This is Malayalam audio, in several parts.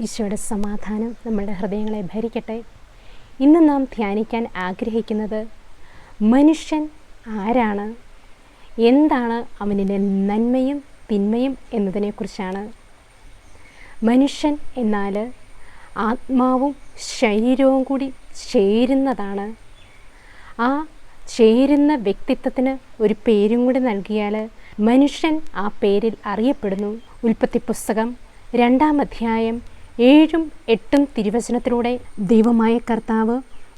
ഈശോയുടെ സമാധാനം നമ്മളുടെ ഹൃദയങ്ങളെ ഭരിക്കട്ടെ. ഇന്ന് നാം ധ്യാനിക്കാൻ ആഗ്രഹിക്കുന്നത് മനുഷ്യൻ ആരാണ്? എന്താണ് അവനിലെ നന്മയും തിന്മയും എന്നതിനെക്കുറിച്ചാണ്. മനുഷ്യൻ എന്നാൽ ആത്മാവും ശരീരവും കൂടി ചേരുന്നതാണ്. ആ ചേരുന്ന വ്യക്തിത്വത്തിന് ഒരു പേരും കൂടി നൽകിയാൽ മനുഷ്യൻ ആ പേരിൽ അറിയപ്പെടുന്നു. ഉൽപ്പത്തി പുസ്തകം രണ്ടാം അധ്യായം ഏഴും എട്ടും തിരുവചനത്തിലൂടെ ദൈവമായ കർത്താവ്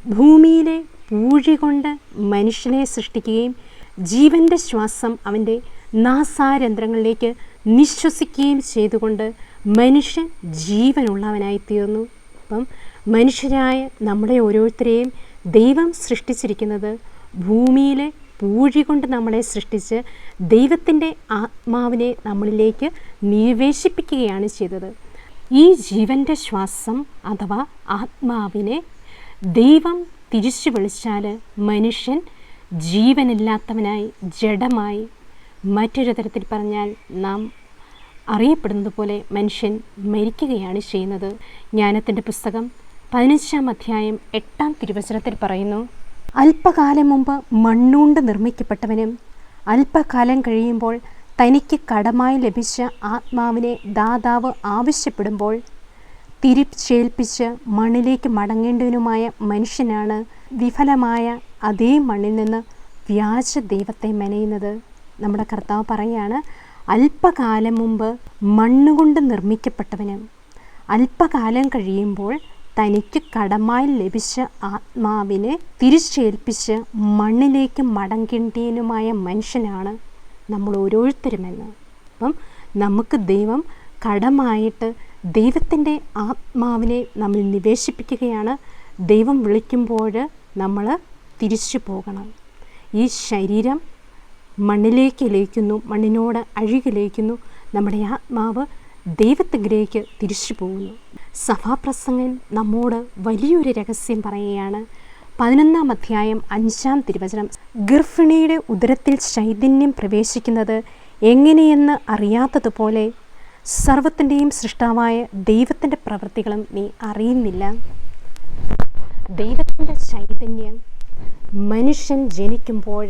ഭൂമിയിലെ പൂഴി കൊണ്ട് മനുഷ്യനെ സൃഷ്ടിക്കുകയും ജീവന്റെ ശ്വാസം അവന്റെ നാസാരന്ധ്രങ്ങളിലേക്ക് നിശ്വസിക്കുകയും ചെയ്തുകൊണ്ട് മനുഷ്യൻ ജീവനുള്ളവനായി തീർന്നു അപ്പം മനുഷ്യരായ നമ്മളെ ഓരോരുത്തരെയും ദൈവം സൃഷ്ടിച്ചിരിക്കുന്നത് ഭൂമിയിലെ പൂഴി കൊണ്ട് നമ്മളെ സൃഷ്ടിച്ച് ദൈവത്തിന്റെ ആത്മാവിനെ നമ്മളിലേക്ക് നിവേശിപ്പിക്കുകയാണ് ചെയ്തത്. ഈ ജീവന്റെ ശ്വാസം അഥവാ ആത്മാവിനെ ദൈവം തിരിച്ചു വിളിച്ചാൽ മനുഷ്യൻ ജീവനില്ലാത്തവനായി ജഡമായി മറ്റൊരു തരത്തിൽ പറഞ്ഞാൽ നാം അറിയപ്പെടുന്നത് പോലെ മനുഷ്യൻ മരിക്കുകയാണ് ചെയ്യുന്നത്. ജ്ഞാനത്തിന്റെ പുസ്തകം പതിനഞ്ചാം അധ്യായം എട്ടാം തിരുവചനത്തിൽ പറയുന്നു അല്പകാലം മുമ്പ് മണ്ണുകൊണ്ട് നിർമ്മിക്കപ്പെട്ടവനും അല്പകാലം കഴിയുമ്പോൾ തനിക്ക് കടമായി ലഭിച്ച ആത്മാവിനെ ദാതാവ് ആവശ്യപ്പെടുമ്പോൾ തിരിച്ചേൽപ്പിച്ച് മണ്ണിലേക്ക് മടങ്ങേണ്ടതിനുമായ മനുഷ്യനാണ് വിഫലമായ അതേ മണ്ണിൽ നിന്ന് വ്യാജ ദൈവത്തെ മെനയുന്നത്. നമ്മുടെ കർത്താവ് പറയുകയാണ് അല്പകാലം മുമ്പ് മണ്ണുകൊണ്ട് നിർമ്മിക്കപ്പെട്ടവനും അല്പകാലം കഴിയുമ്പോൾ തനിക്ക് കടമായി ലഭിച്ച ആത്മാവിനെ തിരിച്ചേൽപ്പിച്ച് മണ്ണിലേക്ക് മടങ്ങേണ്ടതിനുമായ മനുഷ്യനാണ് നമ്മൾ ഓരോരുത്തരുമെന്ന് അപ്പം നമുക്ക് ദൈവം കടമായിട്ട് ദൈവത്തിന്റെ ആത്മാവിനെ നമ്മൾ നിവേശിപ്പിക്കുകയാണ്. ദൈവം വിളിക്കുമ്പോൾ നമ്മൾ തിരിച്ചു പോകണം. ഈ ശരീരം മണ്ണിലേക്ക് ലയിക്കുന്നു മണ്ണിനോട് അഴുകി ലയിക്കുന്നു. നമ്മുടെ ആത്മാവ് ദൈവത്തിലേക്ക് തിരിച്ചു പോകുന്നു. സഭാപ്രസംഗൻ നമ്മോട് വലിയൊരു രഹസ്യം പറയുകയാണ്. പതിനൊന്നാം അധ്യായം അഞ്ചാം തിരുവചനം. ഗർഭിണിയുടെ ഉദരത്തിൽ ചൈതന്യം പ്രവേശിക്കുന്നത് എങ്ങനെയെന്ന് അറിയാത്തതുപോലെ സർവത്തിന്റെയും സൃഷ്ടാവായ ദൈവത്തിന്റെ പ്രവൃത്തികളും നീ അറിയുന്നില്ല. ദൈവത്തിന്റെ ചൈതന്യം മനുഷ്യൻ ജനിക്കുമ്പോൾ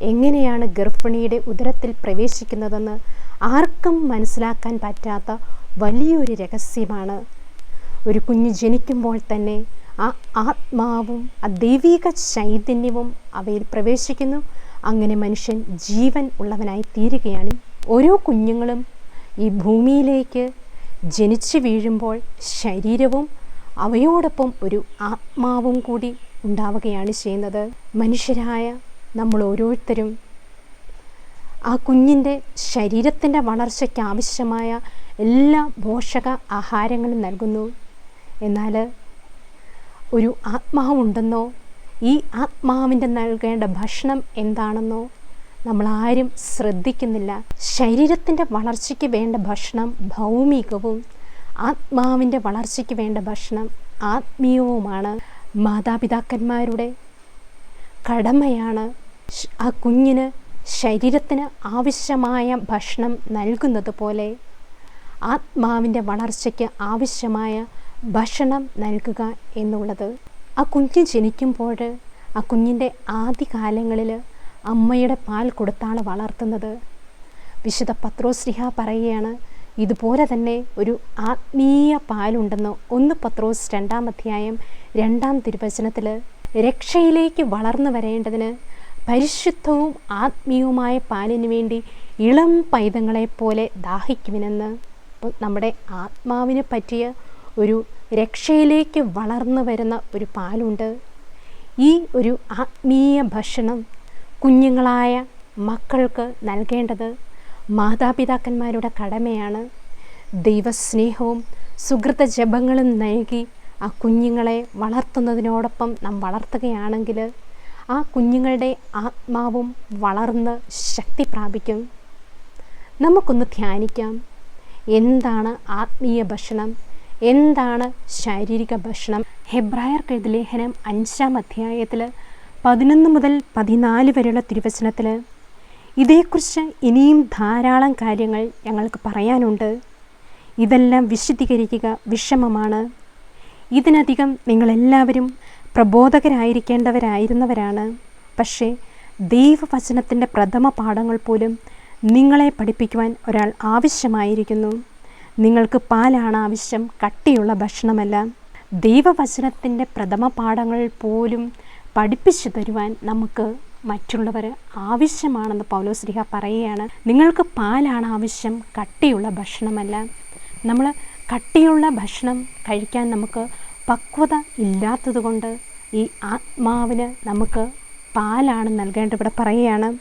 എങ്ങനെയാണ് ഗർഭിണിയുടെ ഉദരത്തിൽ പ്രവേശിക്കുന്നതെന്ന് ആർക്കും മനസ്സിലാക്കാൻ പറ്റാത്ത വലിയൊരു രഹസ്യമാണ്. ഒരു കുഞ്ഞ് ജനിക്കുമ്പോൾ തന്നെ ആ ആത്മാവും ആ ദൈവിക ചൈതന്യവും അവയിൽ പ്രവേശിക്കുന്നു. അങ്ങനെ മനുഷ്യൻ ജീവൻ ഉള്ളവനായി തീരുകയാണ്. ഓരോ കുഞ്ഞുങ്ങളും ഈ ഭൂമിയിലേക്ക് ജനിച്ചു വീഴുമ്പോൾ ശരീരവും അവയോടൊപ്പം ഒരു ആത്മാവും കൂടി ഉണ്ടാവുകയാണ് ചെയ്യുന്നത്. മനുഷ്യരായ നമ്മൾ ഓരോരുത്തരും ആ കുഞ്ഞിന്റെ ശരീരത്തിന്റെ വളർച്ചയ്ക്ക് ആവശ്യമായ എല്ലാ പോഷക ആഹാരങ്ങളും നൽകുന്നു. എന്നാൽ ഒരു ആത്മാവുണ്ടെന്നോ? ഈ ആത്മാവിന്റെ നൽകേണ്ട ഭക്ഷണം എന്താണെന്നോ? നമ്മൾ ആരും ശ്രദ്ധിക്കുന്നില്ല. ശരീരത്തിന്റെ വളർച്ചയ്ക്ക് വേണ്ട ഭക്ഷണം ഭൗമികവും ആത്മാവിന്റെ വളർച്ചയ്ക്ക് വേണ്ട ഭക്ഷണം ആത്മീയവുമാണ്. മാതാപിതാക്കന്മാരുടെ കടമയാണ് ആ കുഞ്ഞിന് ശരീരത്തിന് ആവശ്യമായ ഭക്ഷണം നൽകുന്നത് പോലെ ആത്മാവിന്റെ വളർച്ചയ്ക്ക് ആവശ്യമായ ഭക്ഷണം നൽകുക എന്നുള്ളത്. ആ കുഞ്ഞ് ജനിക്കുമ്പോൾ ആ കുഞ്ഞിന്റെ ആദ്യകാലങ്ങളിൽ അമ്മയുടെ പാൽ കൊടുത്താണ് വളർത്തുന്നത്. വിശുദ്ധ പത്രോസ്ലിഹ പറയുകയാണ് ഇതുപോലെ തന്നെ ഒരു ആത്മീയ പാലുണ്ടെന്ന് ഒന്ന് പത്രോസ് രണ്ടാം അധ്യായം രണ്ടാം തിരുവചനത്തിൽ രക്ഷയിലേക്ക് വളർന്നു വരേണ്ടതിന് പരിശുദ്ധവും ആത്മീയവുമായ പാലിന് വേണ്ടി ഇളം പൈതങ്ങളെപ്പോലെ ദാഹിക്കുവിനെന്ന് അപ്പോൾ നമ്മുടെ ആത്മാവിനെ പറ്റിയ ഒരു രക്ഷയിലേക്ക് വളർന്നു വരുന്ന ഒരു പാലുണ്ട്. ഈ ഒരു ആത്മീയ ഭക്ഷണം കുഞ്ഞുങ്ങളായ മക്കൾക്ക് നൽകേണ്ടത് മാതാപിതാക്കന്മാരുടെ കടമയാണ്. ദൈവസ്നേഹവും സുഹൃത ജപങ്ങളും നൽകി ആ കുഞ്ഞുങ്ങളെ വളർത്തുന്നതിനോടൊപ്പം നാം വളർത്തുകയാണെങ്കിൽ ആ കുഞ്ഞുങ്ങളുടെ ആത്മാവും വളർന്ന് ശക്തി പ്രാപിക്കും. നമുക്കൊന്ന് ധ്യാനിക്കാം. എന്താണ് ആത്മീയ ഭക്ഷണം? എന്താണ് ശാരീരിക ഭക്ഷണം? ഹെബ്രായർ ലേഖനം അഞ്ചാം അധ്യായത്തിൽ പതിനൊന്ന് മുതൽ പതിനാല് വരെയുള്ള തിരുവചനത്തിൽ ഇതേക്കുറിച്ച് ഇനിയും ധാരാളം കാര്യങ്ങൾ ഞങ്ങൾക്ക് പറയാനുണ്ട്. ഇതെല്ലാം വിശദീകരിക്കുക വിഷമമാണ്. ഇതിനധികം നിങ്ങളെല്ലാവരും പ്രബോധകരായിരിക്കേണ്ടവരായിരുന്നവരാണ്. പക്ഷേ ദൈവവചനത്തിന്റെ പ്രഥമ പാഠങ്ങൾ പോലും നിങ്ങളെ പഠിപ്പിക്കുവാൻ ഒരാൾ ആവശ്യമായിരിക്കുന്നു. നിങ്ങൾക്ക് പാലാണ് ആവശ്യം കട്ടിയുള്ള ഭക്ഷണമല്ല. ദൈവവചനത്തിന്റെ പ്രഥമ പാഠങ്ങൾ പോലും പഠിപ്പിച്ചു തരുവാൻ നമുക്ക് മറ്റുള്ളവർ ആവശ്യമാണെന്ന് പൗലോസ്ലിഹ പറയുകയാണ്. നിങ്ങൾക്ക് പാലാണ് ആവശ്യം കട്ടിയുള്ള ഭക്ഷണമല്ല. നമ്മൾ കട്ടിയുള്ള ഭക്ഷണം കഴിക്കാൻ നമുക്ക് പക്വത ഇല്ലാത്തതുകൊണ്ട് ഈ ആത്മാവിന് നമുക്ക് പാലാണ് നൽകേണ്ടത് ഇവിടെ പറയുകയാണ്.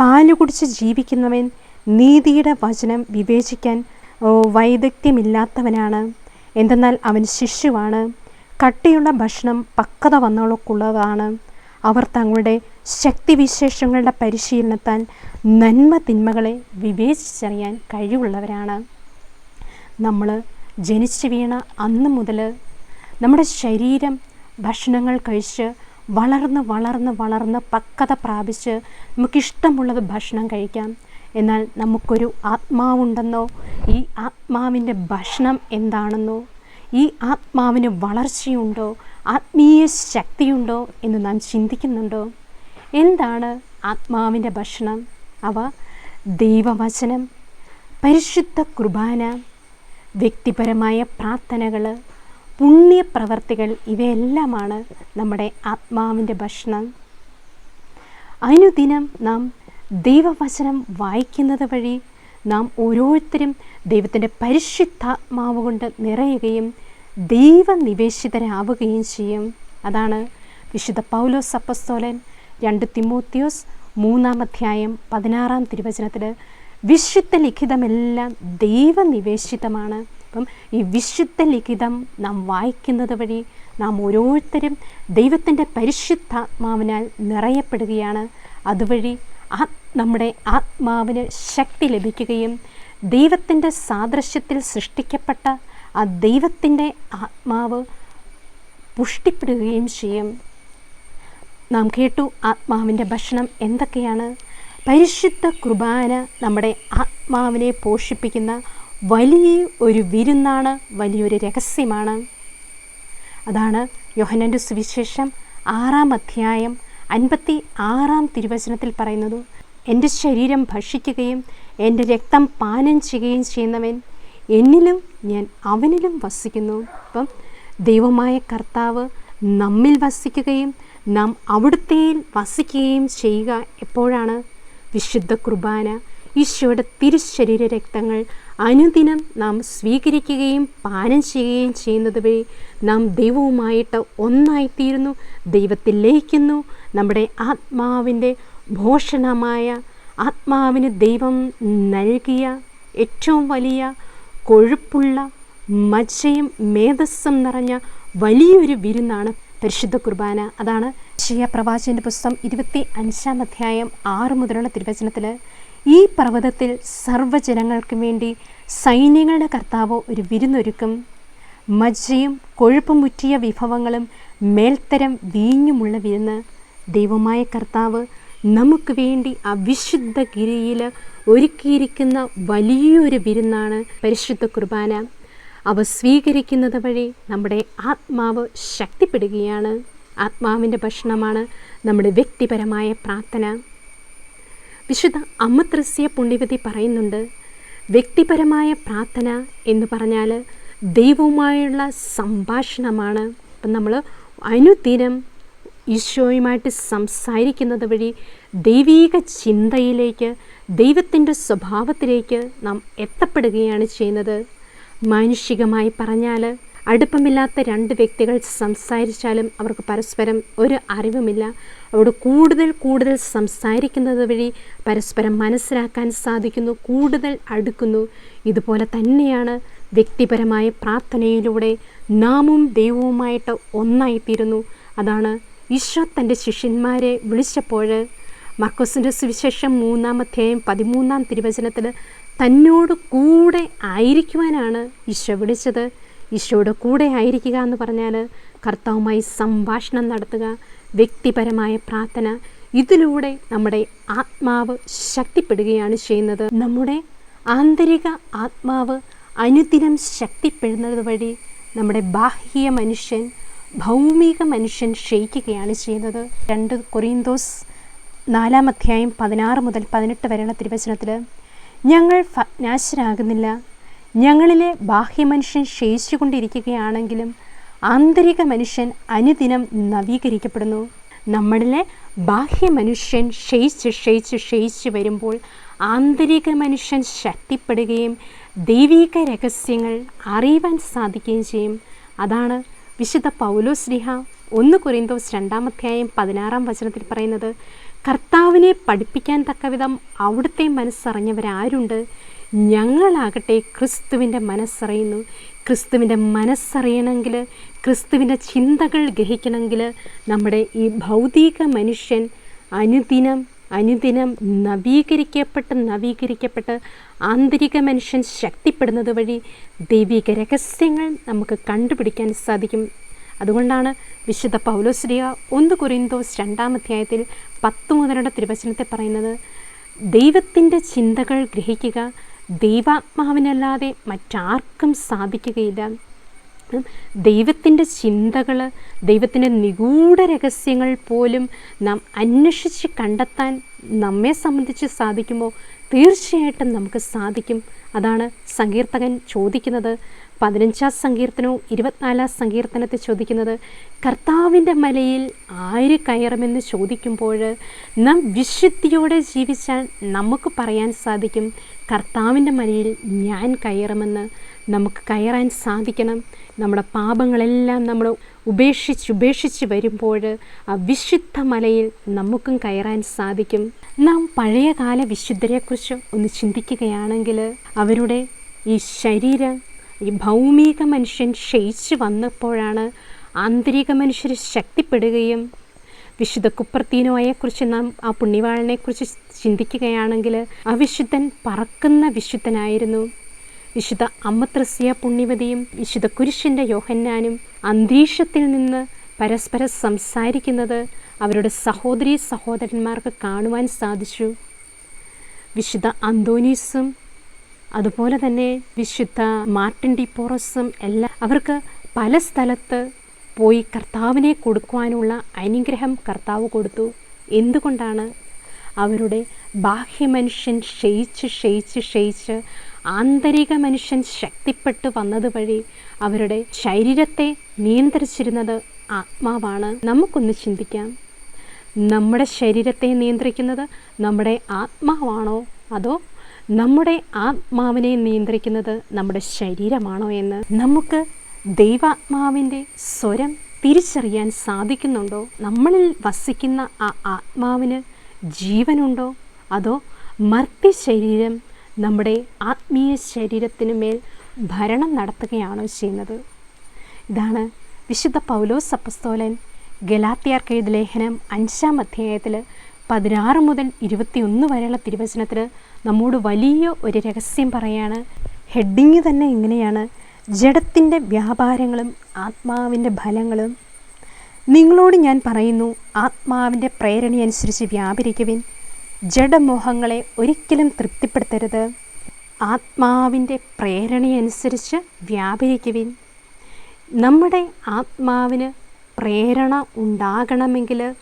പാൽ കുടിച്ച് ജീവിക്കുന്നവൻ നീതിയുടെ വചനം വിവേചിക്കാൻ വൈദഗ്ധ്യമില്ലാത്തവനാണ്. എന്തെന്നാൽ അവൻ ശിശുവാണ്. കട്ടിയുള്ള ഭക്ഷണം പക്വത വന്നവർക്കുള്ളതാണ് അവർ തങ്ങളുടെ ശക്തിവിശേഷങ്ങളുടെ പരിശീലനത്താൽ നന്മ തിന്മകളെ വിവേചിച്ചറിയാൻ കഴിവുള്ളവരാണ്. നമ്മൾ ജനിച്ചു വീണ അന്ന് മുതൽ നമ്മുടെ ശരീരം ഭക്ഷണങ്ങൾ കഴിച്ച് വളർന്ന് വളർന്ന് വളർന്ന് പക്വത പ്രാപിച്ച് നമുക്കിഷ്ടമുള്ളത് ഭക്ഷണം കഴിക്കാം. എന്നാൽ നമുക്കൊരു ആത്മാവുണ്ടെന്നോ? ഈ ആത്മാവിന്റെ ഭക്ഷണം എന്താണെന്നോ? ഈ ആത്മാവിന് വളർച്ചയുണ്ടോ? ആത്മീയ ശക്തിയുണ്ടോ എന്ന് നാം ചിന്തിക്കുന്നുണ്ടോ? എന്താണ് ആത്മാവിന്റെ ഭക്ഷണം? അവ ദൈവവചനം പരിശുദ്ധ കുർബാന വ്യക്തിപരമായ പ്രാർത്ഥനകൾ പുണ്യപ്രവർത്തികൾ ഇവയെല്ലാമാണ് നമ്മുടെ ആത്മാവിന്റെ ഭക്ഷണം. അനുദിനം നാം ദൈവവചനം വായിക്കുന്നത് വഴി നാം ഓരോരുത്തരും ദൈവത്തിന്റെ പരിശുദ്ധാത്മാവ് കൊണ്ട് നിറയുകയും ദൈവനിവേശിതരാവുകയും ചെയ്യും. അതാണ് വിശുദ്ധ പൗലോസ് അപ്പസ്തോലൻ രണ്ട് തിമോത്തിയോസ് മൂന്നാം അധ്യായം പതിനാറാം തിരുവചനത്തിൽ വിശുദ്ധ ലിഖിതമെല്ലാം ദൈവനിവേശിതമാണ്. അപ്പം ഈ വിശുദ്ധ ലിഖിതം നാം വായിക്കുന്നത് വഴി നാം ഓരോരുത്തരും ദൈവത്തിന്റെ പരിശുദ്ധാത്മാവിനാൽ നിറയപ്പെടുകയാണ്. അതുവഴി ആ നമ്മുടെ ആത്മാവിന് ശക്തി ലഭിക്കുകയും ദൈവത്തിന്റെ സാദൃശ്യത്തിൽ സൃഷ്ടിക്കപ്പെട്ട ആ ദൈവത്തിന്റെ ആത്മാവ് പുഷ്ടിപ്പെടുകയും ചെയ്യും. നാം കേട്ടു ആത്മാവിന്റെ ഭക്ഷണം എന്തൊക്കെയാണ്? പരിശുദ്ധ കുർബാന നമ്മുടെ ആത്മാവിനെ പോഷിപ്പിക്കുന്ന വലിയ ഒരു വിരുന്നാണ് വലിയൊരു രഹസ്യമാണ്. അതാണ് യോഹനന്റെ സുവിശേഷം ആറാം അധ്യായം അൻപത്തി ആറാം തിരുവചനത്തിൽ പറയുന്നത് എന്റെ ശരീരം ഭക്ഷിക്കുകയും എന്റെ രക്തം പാനം ചെയ്യുകയും ചെയ്യുന്നവൻ എന്നിലും ഞാൻ അവനിലും വസിക്കുന്നു. അപ്പം ദൈവമായ കർത്താവ് നമ്മിൽ വസിക്കുകയും നാം അവിടുത്തെയിൽ വസിക്കുകയും ചെയ്യുക എപ്പോഴാണ്? വിശുദ്ധ കുർബാന ഈശോയുടെ തിരുശരീര രക്തങ്ങൾ അനുദിനം നാം സ്വീകരിക്കുകയും പാനം ചെയ്യുകയും ചെയ്യുന്നത് വഴി നാം ദൈവവുമായിട്ട് ഒന്നായിത്തീരുന്നു ദൈവത്തിൽ ലയിക്കുന്നു നമ്മുടെ ആത്മാവിന്റെ ഭോഷണമായ ആത്മാവിന് ദൈവം നൽകിയ ഏറ്റവും വലിയ കൊഴുപ്പുള്ള മജ്ജയും മേധസ്സും നിറഞ്ഞ വലിയൊരു വിരുന്നാണ് പരിശുദ്ധ കുർബാന. അതാണ് ഷിയ പ്രവാചന്റെ പുസ്തകം ഇരുപത്തി അഞ്ചാം അധ്യായം ആറ് മുതലുള്ള തിരുവചനത്തിൽ ഈ പർവതത്തിൽ സർവജനങ്ങൾക്കും വേണ്ടി സൈന്യങ്ങളുടെ കർത്താവ് ഒരു വിരുന്നൊരുക്കും. മജ്ജയും കൊഴുപ്പും മുറ്റിയ വിഭവങ്ങളും മേൽത്തരം വീഞ്ഞുമുള്ള വിരുന്ന്. ദൈവമായ കർത്താവ് നമുക്ക് വേണ്ടി അവിശുദ്ധ ഗിരിയിൽ ഒരുക്കിയിരിക്കുന്ന വലിയൊരു വിരുന്നാണ് പരിശുദ്ധ കുർബാന. അവ സ്വീകരിക്കുന്നത് വഴി നമ്മുടെ ആത്മാവ് ശക്തിപ്പെടുകയാണ്. ആത്മാവിന്റെ ഭക്ഷണമാണ് നമ്മുടെ വ്യക്തിപരമായ പ്രാർത്ഥന. വിശുദ്ധ അമ്മത്രസ്യ പുണ്യവതി പറയുന്നുണ്ട് വ്യക്തിപരമായ പ്രാർത്ഥന എന്ന് പറഞ്ഞാൽ ദൈവവുമായുള്ള സംഭാഷണമാണ്. അപ്പം നമ്മൾ അനുദിനം ഈശോയുമായിട്ട് സംസാരിക്കുന്നത് വഴി ദൈവീക ചിന്തയിലേക്ക് ദൈവത്തിന്റെ സ്വഭാവത്തിലേക്ക് നാം എത്തപ്പെടുകയാണ് ചെയ്യുന്നത്. മാനുഷികമായി പറഞ്ഞാൽ അടുപ്പമില്ലാത്ത രണ്ട് വ്യക്തികൾ സംസാരിച്ചാലും അവർക്ക് പരസ്പരം ഒരു അറിവുമില്ല. അവിടെ കൂടുതൽ കൂടുതൽ സംസാരിക്കുന്നത് വഴി പരസ്പരം മനസ്സിലാക്കാൻ സാധിക്കുന്നു കൂടുതൽ അടുക്കുന്നു. ഇതുപോലെ തന്നെയാണ് വ്യക്തിപരമായ പ്രാർത്ഥനയിലൂടെ നാമും ദൈവവുമായിട്ട് ഒന്നായിത്തീരുന്നു. അതാണ് ഈശോ തന്റെ ശിഷ്യന്മാരെ വിളിച്ചപ്പോൾ മർക്കോസിന്റെ സുവിശേഷം മൂന്നാം അധ്യായം പതിമൂന്നാം തിരുവചനത്തിൽ തന്നോട് കൂടെ ആയിരിക്കുവാനാണ് ഈശോ വിളിച്ചത്. ഈശോയുടെ കൂടെ ആയിരിക്കുക എന്ന് പറഞ്ഞാൽ കർത്താവുമായി സംഭാഷണം നടത്തുക വ്യക്തിപരമായ പ്രാർത്ഥന. ഇതിലൂടെ നമ്മുടെ ആത്മാവ് ശക്തിപ്പെടുകയാണ് ചെയ്യുന്നത്. നമ്മുടെ ആന്തരിക ആത്മാവ് അനുദിനം ശക്തിപ്പെടുന്നത് വഴി നമ്മുടെ ബാഹ്യ മനുഷ്യൻ ഭൗമിക മനുഷ്യൻ ക്ഷയിക്കുകയാണ് ചെയ്യുന്നത്. രണ്ട് കൊറിയന്തോസ് നാലാം അധ്യായം പതിനാറ് മുതൽ പതിനെട്ട് വരെയുള്ള തിരുവചനത്തിൽ ഞങ്ങൾ നാശനാകുന്നില്ല ഞങ്ങളിലെ ബാഹ്യ ബാഹ്യമനുഷ്യൻ ക്ഷയിച്ചുകൊണ്ടിരിക്കുകയാണെങ്കിലും ആന്തരിക മനുഷ്യൻ അനുദിനം നവീകരിക്കപ്പെടുന്നു. നമ്മളിലെ ബാഹ്യ മനുഷ്യൻ ക്ഷയിച്ച് ക്ഷയിച്ച് ക്ഷയിച്ച് വരുമ്പോൾ ആന്തരിക മനുഷ്യൻ ശക്തിപ്പെടുകയും ദൈവിക രഹസ്യങ്ങൾ അറിയുവാൻ സാധിക്കുകയും ചെയ്യും. അതാണ് വിശുദ്ധ പൗലോ സ്നേഹ ഒന്ന് കുറിന്തോസ് രണ്ടാമധ്യായം പതിനാറാം വചനത്തിൽ പറയുന്നത് കർത്താവിനെ പഠിപ്പിക്കാൻ തക്കവിധം അവിടുത്തെ മനസ്സറിഞ്ഞവരാരുണ്ട്? ഞങ്ങളാകട്ടെ ക്രിസ്തുവിന്റെ മനസ്സറിയുന്നു. ക്രിസ്തുവിന്റെ മനസ്സറിയണമെങ്കിൽ ക്രിസ്തുവിന്റെ ചിന്തകൾ ഗ്രഹിക്കണമെങ്കിൽ നമ്മുടെ ഈ ഭൗതിക മനുഷ്യൻ അനുദിനം അനുദിനം നവീകരിക്കപ്പെട്ട് നവീകരിക്കപ്പെട്ട് ആന്തരിക മനുഷ്യൻ ശക്തിപ്പെടുന്നത് വഴി ദൈവിക രഹസ്യങ്ങൾ നമുക്ക് കണ്ടുപിടിക്കാൻ സാധിക്കും. അതുകൊണ്ടാണ് വിശുദ്ധ പൗലോശ്രീയ ഒന്ന് കുറിന്തോസ് രണ്ടാം അധ്യായത്തിൽ പത്ത് മുതലുള്ള തിരുവചനത്തെ പറയുന്നത് ദൈവത്തിന്റെ ചിന്തകൾ ഗ്രഹിക്കുക ദൈവാത്മാവിനല്ലാതെ മറ്റാർക്കും സാധിക്കുകയില്ല. ദൈവത്തിന്റെ ചിന്തകൾ ദൈവത്തിന്റെ നിഗൂഢ രഹസ്യങ്ങൾ പോലും നാം അന്വേഷിച്ച് കണ്ടെത്താൻ നമ്മെ സംബന്ധിച്ച് സാധിക്കുമോ? തീർച്ചയായിട്ടും നമുക്ക് സാധിക്കും. അതാണ് സങ്കീർത്തകൻ ചോദിക്കുന്നത്. പതിനഞ്ചാം സങ്കീർത്തനവും ഇരുപത്തിനാലാം സങ്കീർത്തനത്തെ ചോദിക്കുന്നത് കർത്താവിന്റെ മലയിൽ ആര് കയറുമെന്ന് ചോദിക്കുമ്പോൾ നാം വിശുദ്ധിയോടെ ജീവിച്ചാൽ നമുക്ക് പറയാൻ സാധിക്കും കർത്താവിന്റെ മലയിൽ ഞാൻ കയറുമെന്ന്. നമുക്ക് കയറാൻ സാധിക്കണം. നമ്മുടെ പാപങ്ങളെല്ലാം നമ്മൾ ഉപേക്ഷിച്ച് ഉപേക്ഷിച്ച് വരുമ്പോൾ ആ വിശുദ്ധ മലയിൽ നമുക്കും കയറാൻ സാധിക്കും. നാം പഴയകാല വിശുദ്ധരെക്കുറിച്ച് ഒന്ന് ചിന്തിക്കുകയാണെങ്കിൽ അവരുടെ ഈ ശരീരം ഈ ഭൗമിക മനുഷ്യൻ ക്ഷയിച്ച് വന്നപ്പോഴാണ് ആന്തരിക മനുഷ്യർ ശക്തിപ്പെടുകയും വിശുദ്ധ കുപ്പർത്തീനോയെക്കുറിച്ച് നാം ആ പുണ്യവാളനെക്കുറിച്ച് ചിന്തിക്കുകയാണെങ്കിൽ ആ വിശുദ്ധൻ പറക്കുന്ന വിശുദ്ധനായിരുന്നു. വിശുദ്ധ അമ്മത്രസ്യ പുണ്യവതിയും വിശുദ്ധ കുരിശിന്റെ യോഹന്നാനും അന്തരീക്ഷത്തിൽ നിന്ന് പരസ്പരം സംസാരിക്കുന്നത് അവരുടെ സഹോദരി സഹോദരന്മാർക്ക് കാണുവാൻ സാധിച്ചു. വിശുദ്ധ അന്തോനീസും അതുപോലെ തന്നെ വിശുദ്ധ മാർട്ടിൻ ഡിപ്പോറസും എല്ലാം അവർക്ക് പല സ്ഥലത്ത് പോയി കർത്താവിനെ കൊടുക്കുവാനുള്ള അനുഗ്രഹം കർത്താവ് കൊടുത്തു. എന്തുകൊണ്ടാണ്? അവരുടെ ബാഹ്യമനുഷ്യൻ ക്ഷയിച്ച് ക്ഷയിച്ച് ക്ഷയിച്ച് ആന്തരിക മനുഷ്യൻ ശക്തിപ്പെട്ടു വന്നത് വഴി അവരുടെ ശരീരത്തെ നിയന്ത്രിച്ചിരുന്നത് ആത്മാവാണ്. നമുക്കൊന്ന് ചിന്തിക്കാം. നമ്മുടെ ശരീരത്തെ നിയന്ത്രിക്കുന്നത് നമ്മുടെ ആത്മാവാണോ? അതോ നമ്മുടെ ആത്മാവിനെ നിയന്ത്രിക്കുന്നത് നമ്മുടെ ശരീരമാണോ എന്ന്? നമുക്ക് ദൈവാത്മാവിന്റെ സ്വരം തിരിച്ചറിയാൻ സാധിക്കുന്നുണ്ടോ? നമ്മളിൽ വസിക്കുന്ന ആ ആത്മാവിന് ജീവനുണ്ടോ? അതോ മർത്തി ശരീരം നമ്മുടെ ആത്മീയ ശരീരത്തിനു മേൽ ഭരണം നടത്തുകയാണ് ചെയ്യുന്നത്. ഇതാണ് വിശുദ്ധ പൗലോസ് അപ്പസ്തോലൻ ഗലാത്തിയാർക്ക് ലേഖനം അഞ്ചാം അധ്യായത്തിൽ പതിനാറ് മുതൽ ഇരുപത്തിയൊന്ന് വരെയുള്ള തിരുവചനത്തിൽ നമ്മോട് വലിയ ഒരു രഹസ്യം പറയാണ്. ഹെഡിങ് തന്നെ ഇങ്ങനെയാണ്. ജഡത്തിന്റെ വ്യാപാരങ്ങളും ആത്മാവിന്റെ ഫലങ്ങളും നിങ്ങളോട് ഞാൻ പറയുന്നു ആത്മാവിന്റെ പ്രേരണയനുസരിച്ച് വ്യാപരിക്കുവിൻ. ജഡമോഹങ്ങളെ ഒരിക്കലും തൃപ്തിപ്പെടുത്തരുത്. ആത്മാവിന്റെ പ്രേരണയനുസരിച്ച് വ്യാപരിക്കുവിൻ. നമ്മുടെ ആത്മാവിന് പ്രേരണ ഉണ്ടാകണമെങ്കിൽ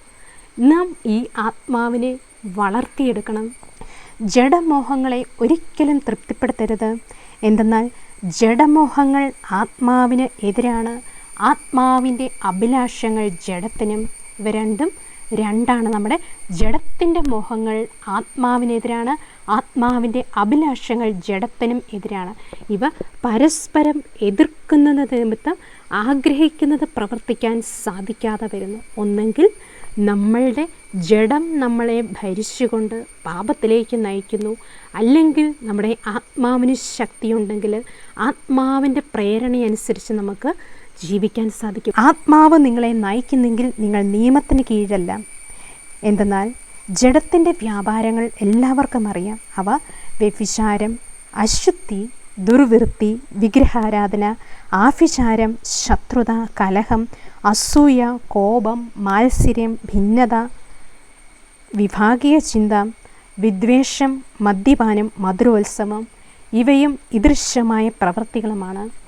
നാം ഈ ആത്മാവിനെ വളർത്തിയെടുക്കണം. ജഡമോഹങ്ങളെ ഒരിക്കലും തൃപ്തിപ്പെടുത്തരുത്. എന്തെന്നാൽ ജഡമോഹങ്ങൾ ആത്മാവിന് എതിരാണ്. ആത്മാവിന്റെ അഭിലാഷങ്ങൾ ജഡത്തിനും ഇവ രണ്ടും രണ്ടാണ് നമ്മുടെ ജഡത്തിന്റെ മോഹങ്ങൾ ആത്മാവിനെതിരാണ് ആത്മാവിന്റെ അഭിലാഷങ്ങൾ ജഡത്തിനും എതിരാണ്. ഇവ പരസ്പരം എതിർക്കുന്നത് നിമിത്തം ആഗ്രഹിക്കുന്നത് പ്രവർത്തിക്കാൻ സാധിക്കാതെ വരുന്നു. ഒന്നെങ്കിൽ നമ്മളുടെ ജഡം നമ്മളെ ഭരിച്ചുകൊണ്ട് പാപത്തിലേക്ക് നയിക്കുന്നു. അല്ലെങ്കിൽ നമ്മുടെ ആത്മാവിന് ശക്തിയുണ്ടെങ്കിൽ ആത്മാവിന്റെ പ്രേരണയനുസരിച്ച് നമുക്ക് ജീവിക്കാൻ സാധിക്കും. ആത്മാവ് നിങ്ങളെ നയിക്കുന്നെങ്കിൽ നിങ്ങൾ നിയമത്തിന് കീഴല്ല. എന്തെന്നാൽ ജഡത്തിന്റെ വ്യാപാരങ്ങൾ എല്ലാവർക്കും അറിയാം. അവ വ്യഭിചാരം അശുദ്ധി ദുർവൃത്തി വിഗ്രഹാരാധന ആഭിചാരം ശത്രുത കലഹം അസൂയ കോപം മാത്സര്യം ഭിന്നത വിഭാഗീയ ചിന്ത വിദ്വേഷം മദ്യപാനം മധുരോത്സവം ഇവയും ഇദൃശ്യമായ പ്രവൃത്തികളുമാണ്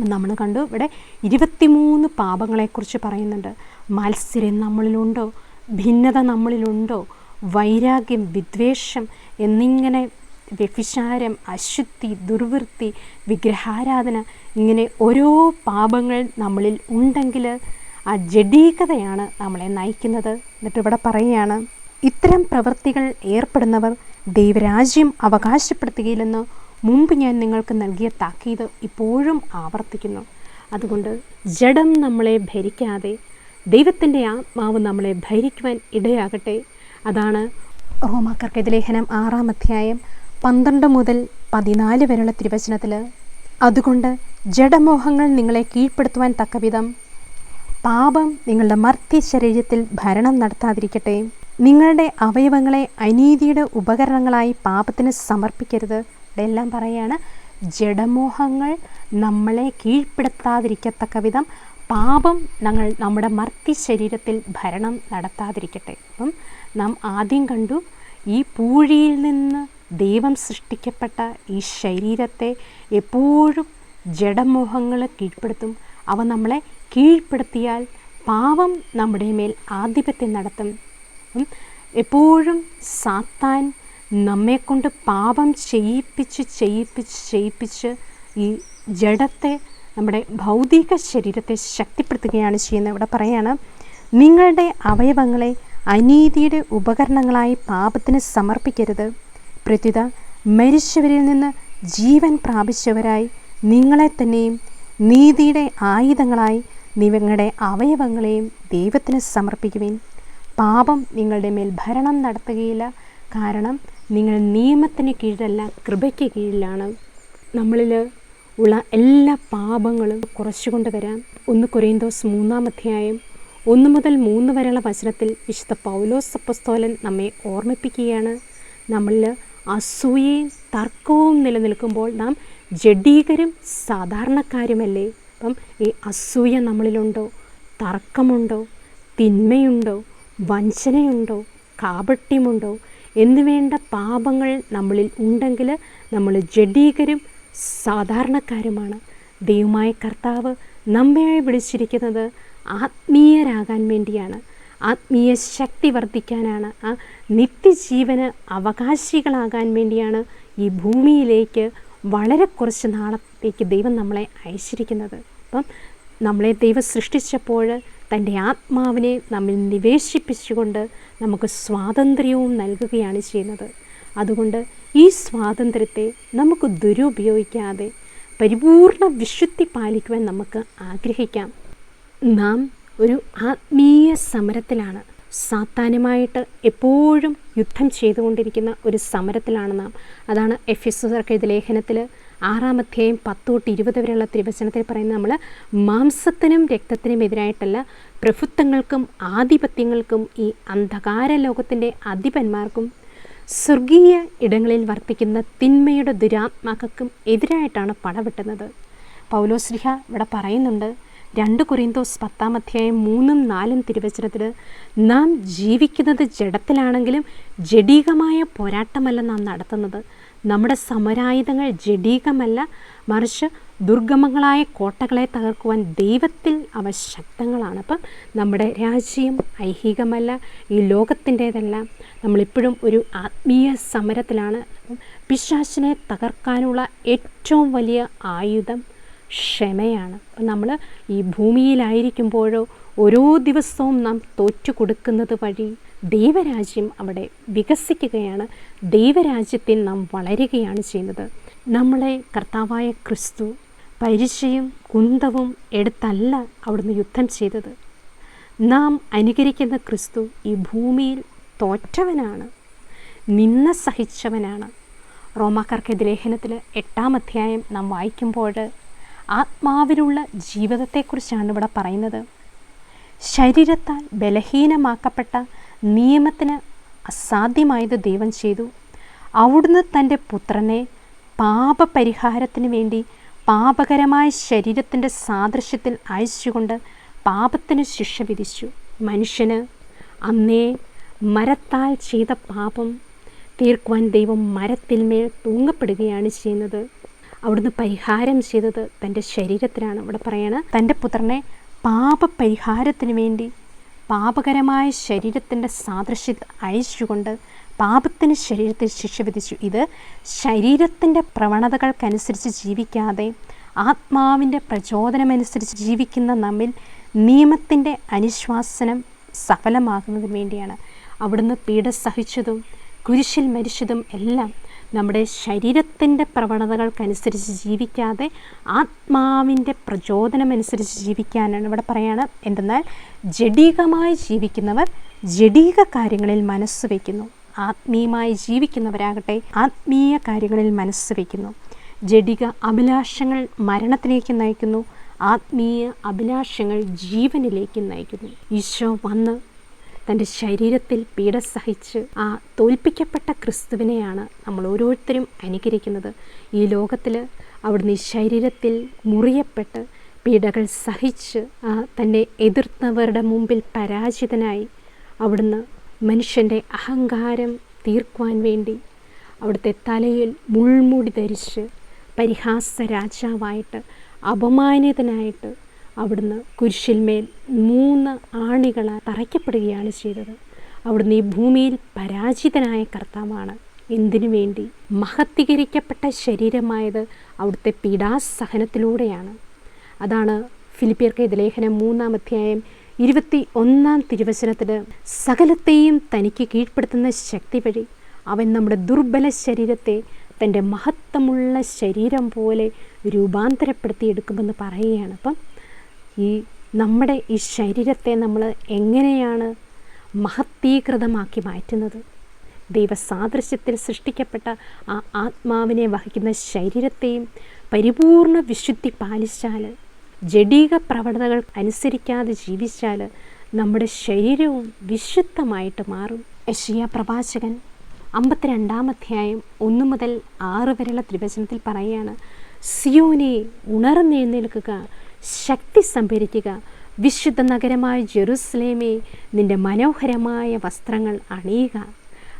നമ്മൾ കണ്ടു ഇവിടെ ഇരുപത്തിമൂന്ന് പാപങ്ങളെക്കുറിച്ച് പറയുന്നുണ്ട്. മത്സരം നമ്മളിലുണ്ടോ? ഭിന്നത നമ്മളിലുണ്ടോ? വൈരാഗ്യം വിദ്വേഷം എന്നിങ്ങനെ വ്യഭിചാരം അശുദ്ധി ദുർവൃത്തി വിഗ്രഹാരാധന ഇങ്ങനെ ഓരോ പാപങ്ങൾ നമ്മളിൽ ഉണ്ടെങ്കിൽ ആ ജഡീകതയാണ് നമ്മളെ നയിക്കുന്നത്. എന്നിട്ട് ഇവിടെ പറയുകയാണ് ഇത്തരം പ്രവൃത്തികൾ ഏർപ്പെടുന്നവർ ദൈവരാജ്യം അവകാശപ്പെടുത്തുകയില്ലെന്ന് മുമ്പ് ഞാൻ നിങ്ങൾക്ക് നൽകിയ താക്കീത് ഇപ്പോഴും ആവർത്തിക്കുന്നു. അതുകൊണ്ട് ജഡം നമ്മളെ ഭരിക്കാതെ ദൈവത്തിന്റെ ആത്മാവ് നമ്മളെ ഭരിക്കുവാൻ ഇടയാകട്ടെ. അതാണ് റോമാക്കർക്കെതി ലേഖനം ആറാം അധ്യായം പന്ത്രണ്ട് മുതൽ പതിനാല് വരെയുള്ള തിരുവചനത്തിൽ അതുകൊണ്ട് ജഡമോഹങ്ങൾ നിങ്ങളെ കീഴ്പ്പെടുത്തുവാൻ തക്കവിധം പാപം നിങ്ങളുടെ മർത്യ ശരീരത്തിൽ ഭരണം നടത്താതിരിക്കട്ടെ. നിങ്ങളുടെ അവയവങ്ങളെ അനീതിയുടെ ഉപകരണങ്ങളായി പാപത്തിന് സമർപ്പിക്കരുത്. ഇതെല്ലാം പറയാണ് ജഡമോഹങ്ങൾ നമ്മളെ കീഴ്പ്പെടുത്താതിരിക്കത്തക്ക വിധം പാപം ഞങ്ങൾ നമ്മുടെ മർത്തി ശരീരത്തിൽ ഭരണം നടത്താതിരിക്കട്ടെ. അപ്പം നാം ആദ്യം കണ്ടു ഈ പൂഴിയിൽ നിന്ന് ദൈവം സൃഷ്ടിക്കപ്പെട്ട ഈ ശരീരത്തെ എപ്പോഴും ജഡമോഹങ്ങൾ കീഴ്പ്പെടുത്തും. അവ നമ്മളെ കീഴ്പ്പെടുത്തിയാൽ പാപം നമ്മുടെ മേൽ ആധിപത്യം നടത്തും. എപ്പോഴും സാത്താൻ നമ്മെക്കൊണ്ട് പാപം ചെയ്യിപ്പിച്ച് ചെയ്യിപ്പിച്ച് ചെയ്യിപ്പിച്ച് ഈ ജഡത്തെ നമ്മുടെ ഭൗതിക ശരീരത്തെ ശക്തിപ്പെടുത്തുകയാണ് ചെയ്യുന്നത്. ഇവിടെ പറയാണ് നിങ്ങളുടെ അവയവങ്ങളെ അനീതിയുടെ ഉപകരണങ്ങളായി പാപത്തിന് സമർപ്പിക്കരുത്. പ്രത്യുത മരിച്ചവരിൽ നിന്ന് ജീവൻ പ്രാപിച്ചവരായി നിങ്ങളെ തന്നെയും നീതിയുടെ ആയുധങ്ങളായി നിങ്ങളുടെ അവയവങ്ങളെയും ദൈവത്തിന് സമർപ്പിക്കുവിൻ. പാപം നിങ്ങളുടെ മേൽ ഭരണം നടത്തുകയില്ല. കാരണം നിങ്ങൾ നിയമത്തിന് കീഴിലല്ല കൃപയ്ക്ക് കീഴിലാണ് നമ്മളിൽ ഉള്ള എല്ലാ പാപങ്ങളും കുറച്ചുകൊണ്ട് വരാം. ഒന്ന് കൊറിയന്തോസ് മൂന്നാം അധ്യായം. ഒന്ന് മുതൽ മൂന്ന് വരെയുള്ള വചനത്തിൽ വിശുദ്ധ പൗലോസ് സപ്പസ്തോലൻ നമ്മെ ഓർമ്മിപ്പിക്കുകയാണ്. നമ്മളിൽ അസൂയയും തർക്കവും നിലനിൽക്കുമ്പോൾ നാം ജഡീകരും സാധാരണക്കാരുമല്ലേ? അപ്പം ഈ അസൂയ നമ്മളിലുണ്ടോ? തർക്കമുണ്ടോ? തിന്മയുണ്ടോ? വഞ്ചനയുണ്ടോ? കാപട്യമുണ്ടോ? എന്നുവേണ്ട പാപങ്ങൾ നമ്മളിൽ ഉണ്ടെങ്കിൽ നമ്മൾ ജഡീകരും സാധാരണക്കാരുമാണ്. ദൈവമായ കർത്താവ് നമ്മെ വിളിച്ചിരിക്കുന്നത് ആത്മീയരാകാൻ വേണ്ടിയാണ്. ആത്മീയ ശക്തി വർദ്ധിക്കാനാണ്. ആ നിത്യജീവന് അവകാശികളാകാൻ വേണ്ടിയാണ് ഈ ഭൂമിയിലേക്ക് വളരെ കുറച്ച് നാളത്തേക്ക് ദൈവം നമ്മളെ അയച്ചിരിക്കുന്നത്. അപ്പം നമ്മളെ ദൈവം സൃഷ്ടിച്ചപ്പോൾ തന്റെ ആത്മാവിനെ നമ്മിൽ നിവേശിപ്പിച്ചുകൊണ്ട് നമുക്ക് സ്വാതന്ത്ര്യവും നൽകുകയാണ് ചെയ്യുന്നത്. അതുകൊണ്ട് ഈ സ്വാതന്ത്ര്യത്തെ നമുക്ക് ദുരുപയോഗിക്കാതെ പരിപൂർണ വിശുദ്ധി പാലിക്കുവാൻ നമുക്ക് ആഗ്രഹിക്കാം. നാം ഒരു ആത്മീയ സമരത്തിലാണ്. സാത്താനുമായിട്ട് എപ്പോഴും യുദ്ധം ചെയ്തുകൊണ്ടിരിക്കുന്ന ഒരു സമരത്തിലാണ് നാം. അതാണ് എഫ് എസ് ലേഖനത്തിൽ ആറാം അധ്യായം പത്ത് തൊട്ട് ഇരുപത് വരെയുള്ള തിരുവചനത്തിൽ പറയുന്നത് നമ്മൾ മാംസത്തിനും രക്തത്തിനും എതിരായിട്ടല്ല പ്രഭുത്വങ്ങൾക്കും ആധിപത്യങ്ങൾക്കും ഈ അന്ധകാര ലോകത്തിന്റെ അധിപന്മാർക്കും സ്വർഗീയ ഇടങ്ങളിൽ വർത്തിക്കുന്ന തിന്മയുടെ ദുരാത്മാക്കൾക്കും എതിരായിട്ടാണ് പടവെട്ടുന്നത്. പൗലോശ്രിഹ ഇവിടെ പറയുന്നുണ്ട് രണ്ട് കുറിന്തോസ് പത്താം അധ്യായം മൂന്നും നാലും തിരുവചനത്തിൽ നാം ജീവിക്കുന്നത് ജഡത്തിലാണെങ്കിലും ജഡീകമായ പോരാട്ടമല്ല നാം നടത്തുന്നത്. നമ്മുടെ സമരായുധങ്ങൾ ജഡീകമല്ല മറിച്ച് ദുർഗമങ്ങളായ കോട്ടകളെ തകർക്കുവാൻ ദൈവത്തിൽ അവ ശക്തങ്ങളാണ്. അപ്പം നമ്മുടെ രാജ്യം ഐഹികമല്ല ഈ ലോകത്തിന്റേതല്ല. നമ്മളിപ്പോഴും ഒരു ആത്മീയ സമരത്തിലാണ്. പിശാശിനെ തകർക്കാനുള്ള ഏറ്റവും വലിയ ആയുധം ക്ഷമയാണ്. അപ്പം നമ്മൾ ഈ ഭൂമിയിലായിരിക്കുമ്പോഴോ ഓരോ ദിവസവും നാം തോറ്റു കൊടുക്കുന്നത് വഴി ദൈവരാജ്യം അവിടെ വികസിക്കുകയാണ്. ദൈവരാജ്യത്തിൽ നാം വളരുകയാണ് ചെയ്യുന്നത്. നമ്മളെ കർത്താവായ ക്രിസ്തു പരിചയം കുന്തവും എടുത്തല്ല അവിടുന്ന് യുദ്ധം ചെയ്തത്. നാം അനുകരിക്കുന്ന ക്രിസ്തു ഈ ഭൂമിയിൽ തോറ്റവനാണ്. നിന്ന സഹിച്ചവനാണ്. റോമാക്കാർക്കെതി ലേഖനത്തിൽ എട്ടാം അധ്യായം നാം വായിക്കുമ്പോൾ ആത്മാവിലുള്ള ജീവിതത്തെക്കുറിച്ചാണ് ഇവിടെ പറയുന്നത്. ശരീരത്താൽ ബലഹീനമാക്കപ്പെട്ട നിയമത്തിന് അസാധ്യമായത് ദൈവം ചെയ്തു. അവിടുന്ന് തന്റെ പുത്രനെ പാപപരിഹാരത്തിന് വേണ്ടി പാപകരമായ ശരീരത്തിന്റെ സാദൃശ്യത്തിൽ അയച്ചുകൊണ്ട് പാപത്തിന് ശിക്ഷ വിധിച്ചു. മനുഷ്യന് അന്നേ മരത്താൽ ചെയ്ത പാപം തീർക്കുവാൻ ദൈവം മരത്തിന്മേൽ തൂങ്ങപ്പെടുകയാണ് ചെയ്യുന്നത്. അവിടുന്ന് പരിഹാരം ചെയ്തത് തന്റെ ശരീരത്തിലാണ് ഇവിടെ പറയണ തന്റെ പുത്രനെ പാപപരിഹാരത്തിന് വേണ്ടി പാപകരമായ ശരീരത്തിന്റെ സാദൃശ്യത അഴിച്ചുകൊണ്ട് പാപത്തിന് ശരീരത്തിൽ ശിക്ഷ വിധിച്ചു. ഇത് ശരീരത്തിന്റെ പ്രവണതകൾക്കനുസരിച്ച് ജീവിക്കാതെ ആത്മാവിന്റെ പ്രചോദനമനുസരിച്ച് ജീവിക്കുന്ന നമ്മിൽ നിയമത്തിന്റെ അനുശ്വാസനം സഫലമാകുന്നതിന് വേണ്ടിയാണ്. അവിടുന്ന് പീഡ സഹിച്ചതും കുരിശിൽ മരിച്ചതും എല്ലാം നമ്മുടെ ശരീരത്തിന്റെ പ്രവണതകൾക്കനുസരിച്ച് ജീവിക്കാതെ ആത്മാവിന്റെ പ്രചോദനമനുസരിച്ച് ജീവിക്കാനാണ് ഇവിടെ പറയാണ്. എന്തെന്നാൽ ജഡീകമായി ജീവിക്കുന്നവർ ജഡീക കാര്യങ്ങളിൽ മനസ്സ് വയ്ക്കുന്നു ആത്മീയമായി ജീവിക്കുന്നവരാകട്ടെ ആത്മീയ കാര്യങ്ങളിൽ മനസ്സ് വയ്ക്കുന്നു ജഡിക അഭിലാഷങ്ങൾ മരണത്തിലേക്ക് നയിക്കുന്നു. ആത്മീയ അഭിലാഷങ്ങൾ ജീവനിലേക്ക് നയിക്കുന്നു. ഈശോ വന്ന് തന്റെ ശരീരത്തിൽ പീഡ സഹിച്ച് ആ തോൽപ്പിക്കപ്പെട്ട ക്രിസ്തുവിനെയാണ് നമ്മൾ ഓരോരുത്തരും അനുകരിക്കുന്നത്. ഈ ലോകത്തിൽ അവിടുന്ന് ഈ ശരീരത്തിൽ മുറിയപ്പെട്ട് പീഡകൾ സഹിച്ച് തന്നെ എതിർത്തവരുടെ മുമ്പിൽ പരാജിതനായി അവിടുന്ന് മനുഷ്യന്റെ അഹങ്കാരം തീർക്കുവാൻ വേണ്ടി അവിടുത്തെ തലയിൽ മുൾമുടി ധരിച്ച് പരിഹാസ രാജാവായിട്ട് അപമാനിതനായിട്ട് അവിടുന്ന് കുരിശിന്മേൽ മൂന്ന് ആണികളാൽ തറയ്ക്കപ്പെടുകയാണ് ചെയ്തത്. അവിടുന്ന് ഈ ഭൂമിയിൽ പരാജിതനായ കർത്താവാണ്. എന്തിനു വേണ്ടി? മഹത്വീകരിക്കപ്പെട്ട ശരീരമായത് അവിടുത്തെ പീഡാസഹനത്തിലൂടെയാണ്. അതാണ് ഫിലിപ്പിയർക്ക് ഇത് ലേഖനം മൂന്നാം അധ്യായം ഇരുപത്തി ഒന്നാം തിരുവചനത്തിൽ സകലത്തെയും തനിക്ക് കീഴ്പ്പെടുത്തുന്ന ശക്തി വഴി അവൻ നമ്മുടെ ദുർബല ശരീരത്തെ തന്റെ മഹത്വമുള്ള ശരീരം പോലെ രൂപാന്തരപ്പെടുത്തിയെടുക്കുമെന്ന് പറയുകയാണ്. അപ്പം ഈ നമ്മുടെ ഈ ശരീരത്തെ നമ്മൾ എങ്ങനെയാണ് മഹത്തീകൃതമാക്കി മാറ്റുന്നത്? ദൈവസാദൃശ്യത്തിൽ സൃഷ്ടിക്കപ്പെട്ട ആ ആത്മാവിനെ വഹിക്കുന്ന ശരീരത്തെയും പരിപൂർണ വിശുദ്ധി പാലിച്ചാൽ ജഡീക പ്രവണതകൾ അനുസരിക്കാതെ ജീവിച്ചാൽ നമ്മുടെ ശരീരവും വിശുദ്ധമായിട്ട് മാറും. യഷിയ പ്രവാചകൻ അമ്പത്തിരണ്ടാം അധ്യായം ഒന്ന് മുതൽ ആറ് വരെയുള്ള ത്രിവചനത്തിൽ പറയുകയാണ് സിയോനെ ഉണർന്നെഴുന്നേൽക്കുക ശക്തി സംഭരിക്കുക. വിശുദ്ധ നഗരമായ ജെറുസലേമേ നിന്റെ മനോഹരമായ വസ്ത്രങ്ങൾ അണിയുക.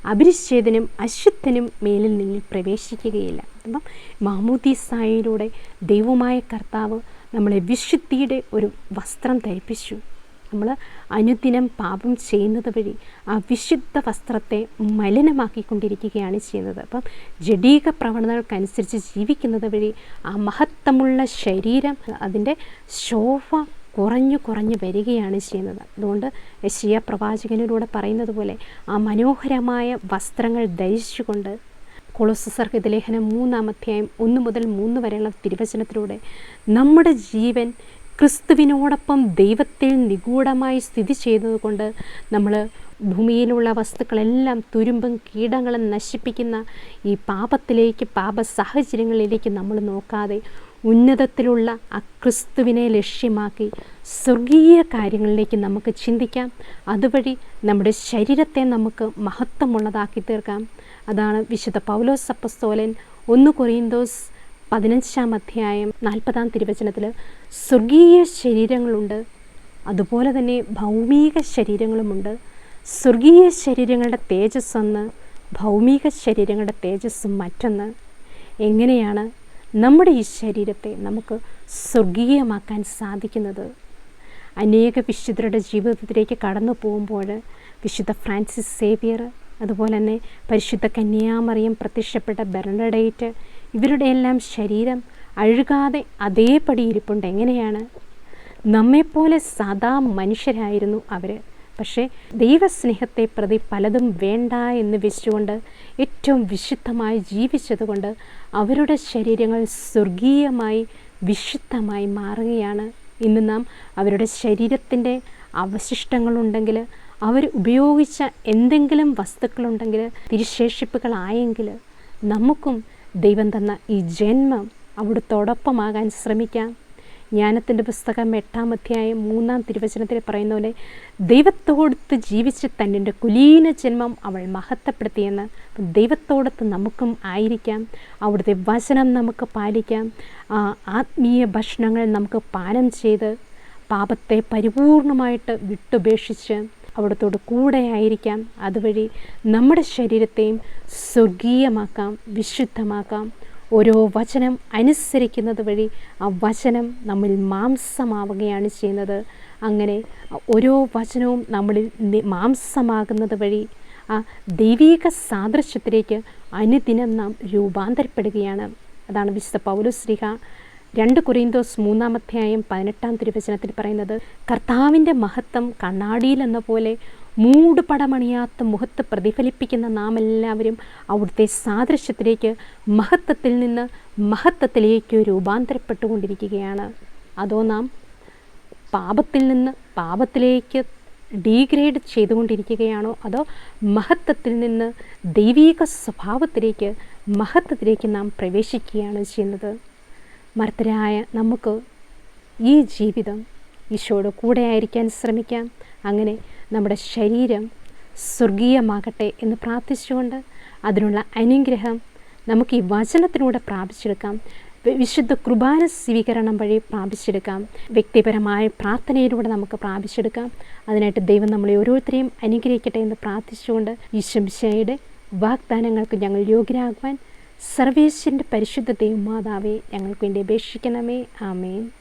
അഭിനിശ്ചേതനും അശുദ്ധനും മേലിൽ നിന്നിൽ പ്രവേശിക്കുകയില്ല. അപ്പം മാമൂദീസായിലൂടെ ദൈവമായ കർത്താവ് നമ്മളെ വിശുദ്ധിയുടെ ഒരു വസ്ത്രം ധരിപ്പിച്ചു. നമ്മൾ അനുദിനം പാപം ചെയ്യുന്നത് വഴി ആ വിശുദ്ധ വസ്ത്രത്തെ മലിനമാക്കിക്കൊണ്ടിരിക്കുകയാണ് ചെയ്യുന്നത്. അപ്പം ജഡീക പ്രവണതകൾക്കനുസരിച്ച് ജീവിക്കുന്നത് വഴി ആ മഹത്തമുള്ള ശരീരം അതിന്റെ ശോഭ കുറഞ്ഞു കുറഞ്ഞു വരികയാണ് ചെയ്യുന്നത്. അതുകൊണ്ട് യശിയ പ്രവാചകനിലൂടെ പറയുന്നത് പോലെ ആ മനോഹരമായ വസ്ത്രങ്ങൾ ധരിച്ചുകൊണ്ട് കൊളോസസർക്ക് ലേഖനം മൂന്നാം അധ്യായം ഒന്ന് മുതൽ മൂന്ന് വരെയുള്ള തിരുവചനത്തിലൂടെ നമ്മുടെ ജീവൻ ക്രിസ്തുവിനോടൊപ്പം ദൈവത്തിൽ നിഗൂഢമായി സ്ഥിതി ചെയ്തതുകൊണ്ട് നമ്മൾ ഭൂമിയിലുള്ള വസ്തുക്കളെല്ലാം തുരുമ്പും കീടങ്ങളും നശിപ്പിക്കുന്ന ഈ പാപത്തിലേക്ക് പാപ സാഹചര്യങ്ങളിലേക്ക് നമ്മൾ നോക്കാതെ ഉന്നതത്തിലുള്ള ആ ക്രിസ്തുവിനെ ലക്ഷ്യമാക്കി സ്വർഗീയ കാര്യങ്ങളിലേക്ക് നമുക്ക് ചിന്തിക്കാം. അതുവഴി നമ്മുടെ ശരീരത്തെ നമുക്ക് മഹത്വമുള്ളതാക്കി തീർക്കാം. അതാണ് വിശുദ്ധ പൗലോസപ്പസ്തോലൻ ഒന്ന് കൊറിയന്തോസ് പതിനഞ്ചാം അധ്യായം നാൽപ്പതാം തിരുവചനത്തിൽ സ്വർഗീയ ശരീരങ്ങളുണ്ട് അതുപോലെ തന്നെ ഭൗമിക ശരീരങ്ങളുമുണ്ട്. സ്വർഗീയ ശരീരങ്ങളുടെ തേജസ് ഒന്ന് ഭൗമിക ശരീരങ്ങളുടെ തേജസ് മറ്റൊന്ന്. എങ്ങനെയാണ് നമ്മുടെ ഈ ശരീരത്തെ നമുക്ക് സ്വർഗീയമാക്കാൻ സാധിക്കുന്നത്? അനേക വിശുദ്ധരുടെ ജീവിതത്തിലേക്ക് കടന്നു പോകുമ്പോൾ വിശുദ്ധ ഫ്രാൻസിസ് സേവിയർ അതുപോലെ തന്നെ പരിശുദ്ധ കന്യാമറിയം പ്രത്യക്ഷപ്പെട്ട ബെർണഡേറ്റ് ഇവരുടെ എല്ലാം ശരീരം അഴുകാതെ അതേപടി ഇരിപ്പുണ്ട്. എങ്ങനെയാണ്? നമ്മെപ്പോലെ സദാ മനുഷ്യരായിരുന്നു അവർ പക്ഷേ ദൈവസ്നേഹത്തെ പ്രതി പലതും വേണ്ട എന്ന് വെച്ചുകൊണ്ട് ഏറ്റവും വിശുദ്ധമായി ജീവിച്ചതുകൊണ്ട് അവരുടെ ശരീരങ്ങൾ സ്വർഗീയമായി വിശുദ്ധമായി മാറുകയാണ്. ഇന്ന് നാം അവരുടെ ശരീരത്തിന്റെ അവശിഷ്ടങ്ങളുണ്ടെങ്കിൽ അവർ ഉപയോഗിച്ച എന്തെങ്കിലും വസ്തുക്കളുണ്ടെങ്കിൽ തിരിശേഷിപ്പുകളായെങ്കിൽ നമുക്കും ദൈവം തന്ന ഈ ജന്മം അവിടുത്തോടൊപ്പമാകാൻ ശ്രമിക്കാം. ജ്ഞാനത്തിന്റെ പുസ്തകം എട്ടാം അധ്യായം മൂന്നാം തിരുവചനത്തിൽ പറയുന്ന പോലെ ദൈവത്തോടുത്ത് ജീവിച്ച് തന്നെ കുലീന ജന്മം അവൾ മഹത്വപ്പെടുത്തിയെന്ന്. ദൈവത്തോടത്ത് നമുക്കും ആയിരിക്കാം. അവിടുത്തെ വചനം നമുക്ക് പാലിക്കാം. ആത്മീയ ഭക്ഷണങ്ങൾ നമുക്ക് പാനം ചെയ്ത് പാപത്തെ പരിപൂർണമായിട്ട് വിട്ടുപേക്ഷിച്ച് അവിടത്തോട് കൂടെ ആയിരിക്കാം. അതുവഴി നമ്മുടെ ശരീരത്തെയും സ്വർഗീയമാക്കാം വിശുദ്ധമാക്കാം. ഓരോ വചനം അനുസരിക്കുന്നത് വഴി ആ വചനം നമ്മിൽ മാംസമാവുകയാണ് ചെയ്യുന്നത്. അങ്ങനെ ഓരോ വചനവും നമ്മളിൽ മാംസമാകുന്നത് വഴി ആ ദൈവീക സാദൃശ്യത്തിലേക്ക് അനുദിനം നാം രൂപാന്തരപ്പെടുകയാണ്. അതാണ് വിശുദ്ധ പൗലുശ്രീഹ രണ്ട് കൊറിന്തോസ് മൂന്നാമധ്യായം പതിനെട്ടാം തിരുവചനത്തിൽ പറയുന്നത് കർത്താവിന്റെ മഹത്വം കണ്ണാടിയിൽ എന്ന പോലെ മൂടുപടമണിയാത്ത മുഖത്ത് പ്രതിഫലിപ്പിക്കുന്ന നാം എല്ലാവരും അവിടുത്തെ സാദൃശ്യത്തിലേക്ക് മഹത്വത്തിൽ നിന്ന് മഹത്വത്തിലേക്ക് രൂപാന്തരപ്പെട്ടുകൊണ്ടിരിക്കുകയാണ്. അതോ നാം പാപത്തിൽ നിന്ന് പാപത്തിലേക്ക് ഡീഗ്രേഡ് ചെയ്തുകൊണ്ടിരിക്കുകയാണോ? അതോ മഹത്വത്തിൽ നിന്ന് ദൈവീക സ്വഭാവത്തിലേക്ക് മഹത്വത്തിലേക്ക് നാം പ്രവേശിക്കുകയാണ് ചെയ്യുന്നത്? മർത്തരായ നമുക്ക് ഈ ജീവിതം ഈശോയുടെ കൂടെ ആയിരിക്കാൻ ശ്രമിക്കാം. അങ്ങനെ നമ്മുടെ ശരീരം സ്വർഗീയമാകട്ടെ എന്ന് പ്രാർത്ഥിച്ചുകൊണ്ട് അതിനുള്ള അനുഗ്രഹം നമുക്ക് ഈ വചനത്തിലൂടെ പ്രാപിച്ചെടുക്കാം. വിശുദ്ധ കുർബാന സ്വീകരണം വഴി പ്രാപിച്ചെടുക്കാം. വ്യക്തിപരമായ പ്രാർത്ഥനയിലൂടെ നമുക്ക് പ്രാപിച്ചെടുക്കാം. അതിനായിട്ട് ദൈവം നമ്മളെ ഓരോരുത്തരെയും അനുഗ്രഹിക്കട്ടെ എന്ന് പ്രാർത്ഥിച്ചുകൊണ്ട് ഈശ്വംശയുടെ വാഗ്ദാനങ്ങൾക്ക് ഞങ്ങൾ യോഗ്യരാകുവാൻ സർവേശ്വരന്റെ പരിശുദ്ധ ദൈവമാതാവെ ഞങ്ങൾക്ക് വേണ്ടി അപേക്ഷിക്കണമേ. ആമേൻ.